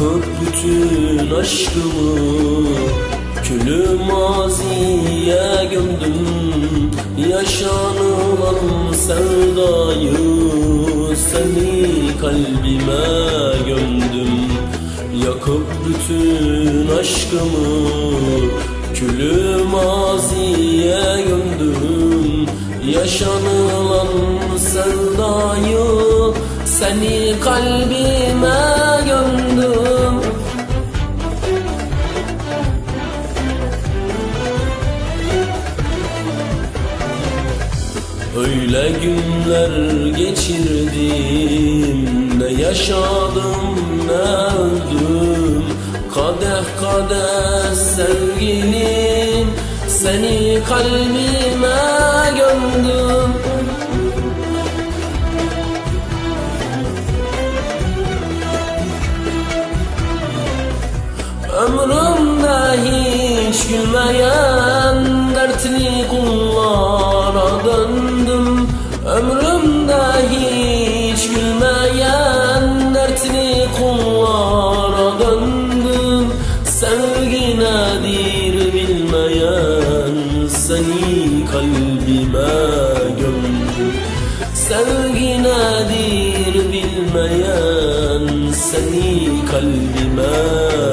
bütün aşkımı Külü maziye gömdüm. Yaşanılan sevdayı Seni kalbime gömdüm. Yakıp bütün aşkımı Külü maziye gömdüm. Yaşanılan sevdayı Seni kalbime Öyle günler geçirdim Ne yaşadım ne öldüm? Kadeh kadeh sevgilim Seni kalbime gömdüm. Ömrümde hiç gülmeyen kullara döndüm. Sevgi nedir bilmeyen seni kalbime gömdüm. Sevgi nedir bilmeyen seni kalbime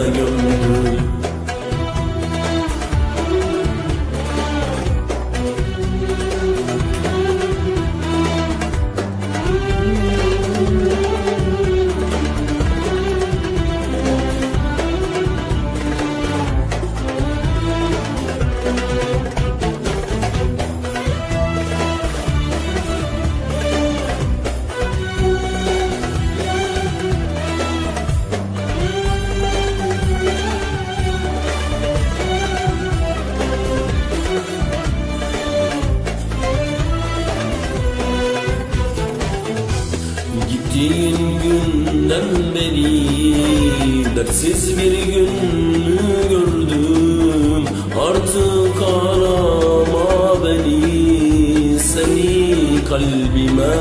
Gittiğin günden beri dertsiz bir günü gördüm? Artık arama beni seni kalbime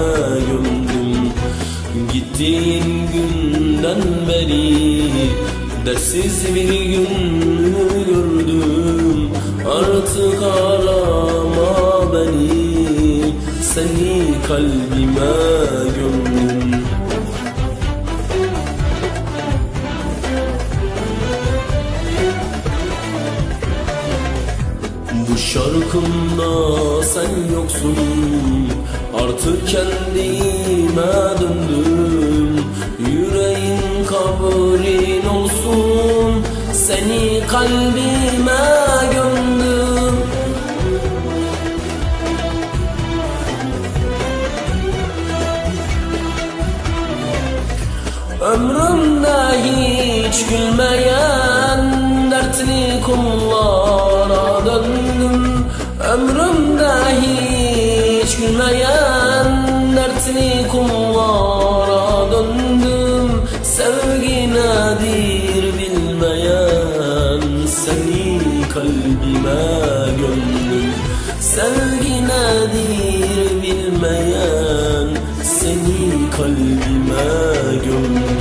gömdüm. Gittiğin günden beri dertsiz bir günü gördüm? Artık arama beni seni kalbime gömdüm şarkımda sen yoksun. Artık kendime döndüm. Yüreğin kabrin olsun. Seni kalbime gömdüm. Ömrümde hiç gülmeyen dertli kullara döndüm Ömrümde hiç gülmeyen dertli kullara döndüm. Sevgi nedir bilmeyen seni kalbime gömdüm. Sevgi nedir bilmeyen seni kalbime gömdüm